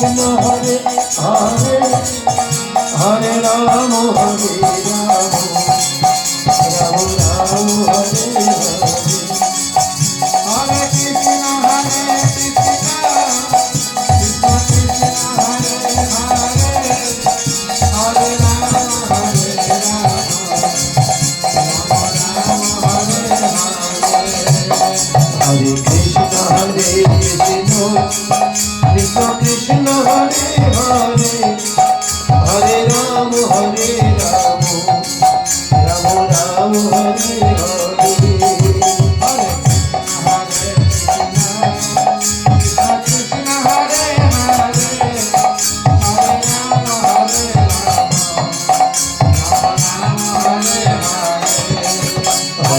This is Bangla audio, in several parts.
কৃষ্ণ হরে হরে হরে রাম হরে রাম রাম।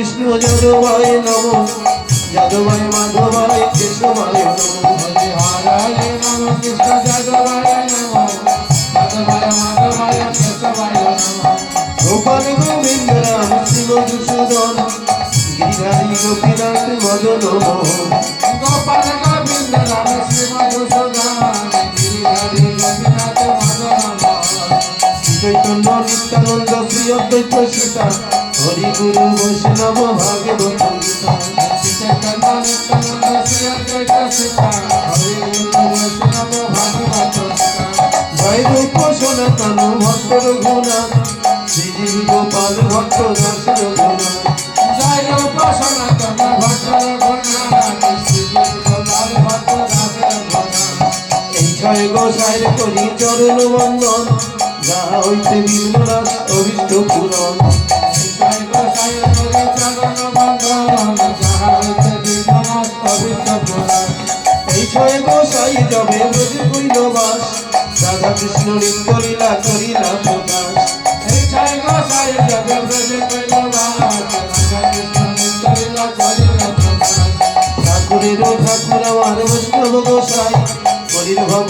নম। কৃষ্ণ যাদবায় নম। যাদবায় মাধবায় কেশবায় নম। গোপাল গোবিন্দ রাম শিব দুষুদন গিরিধারী গোপীনাথ মদন মোহন গোপাল গোবিন্দ রাম শ্রী মধুসূদন গিরিধারী গোপীনাথ মদন চৈতন্য নিত্যানন্দ শ্রী অদ্বৈত সীতা। হরি গুরু বৈষ্ণব ভাগবত গীতা হরি গুরু বৈষ্ণব ভাগবত জয় রূপ সনাতন ভক্ত রঘুনাথ শ্রীজীব গোপাল ভক্ত দাস রঘুনাথ জয় রূপ সনাতন ভট্ট রঘুনাথ শ্রী গোপাল করি চরণ বন্দন। যাহা হইতে নাশ অভিষ্ট পূরণ। ছয় গোসাই যাবে ব্রজে কইল বাস। রাধা কৃষ্ণ নৃত্য লীলা করিলা প্রকাশ। ছয় গোসাই জবে ব্রজে কইল বাস। রাধা কৃষ্ণ নিত্য করিল ঠাকুরেরও ঠাকুর আমার বৈষ্ণব গোসাই করির ভব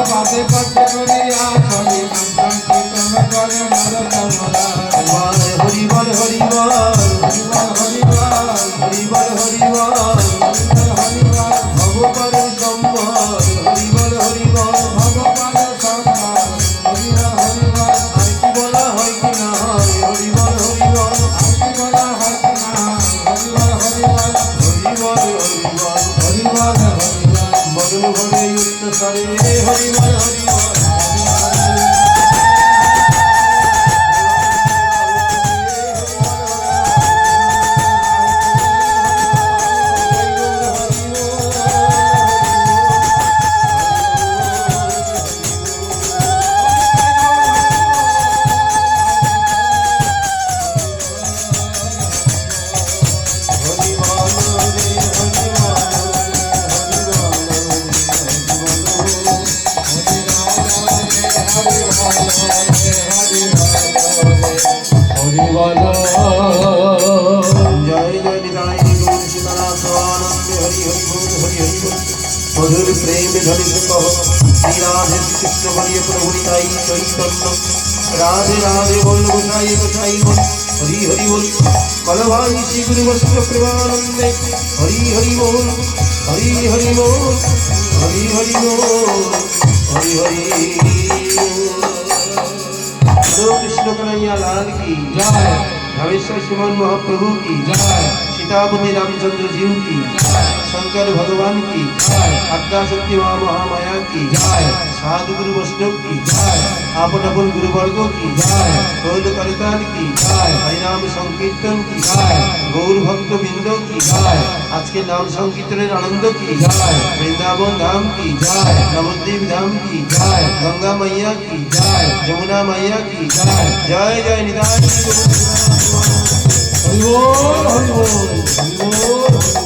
বাদে পাতে করিয়া চলে কীর্তন করে মার হরি বল হরি বল হরি বল জয় জয় নিতাই গৌর সীতারা সদানন্দে হরি হরি বল হরি হরি বল মধুর প্রেম ধরি কহ শ্রী রাধে কৃষ্ণ হরি প্রভু নিতাই চৈতন্য। রাধে রাধে বল গোসাই গোসাই বল। হরি হরি বল। কলভাই শ্রী গুরু বস্ত্র প্রেমানন্দে। হরি হরি বল। হরি হরি বল। হরি হরি বল। হরি হরি কৃষ্ণ কানাইয়া লাল কি জয়। भवेश्वर श्रीमान महाप्रभु की सीतापति रामचंद्र जी की शंकर भगवान की जय अद्याशक्ति माँ महामाया की जय साधु गुरु वैष्णव की जय आपन अपन गुरुवर्गो की जय गौल कलितान की जय हरिनाम संकीर्तन की जय गौर भक्त बिंदो की जय आज के नाम संकीर्तन आनंद की जय वृंदावन धाम की जय नवद्वीप धाम की जय गंगा मैया की जय जमुना मैया की जय जय जय निदान हरिओम हरिओम हरिओम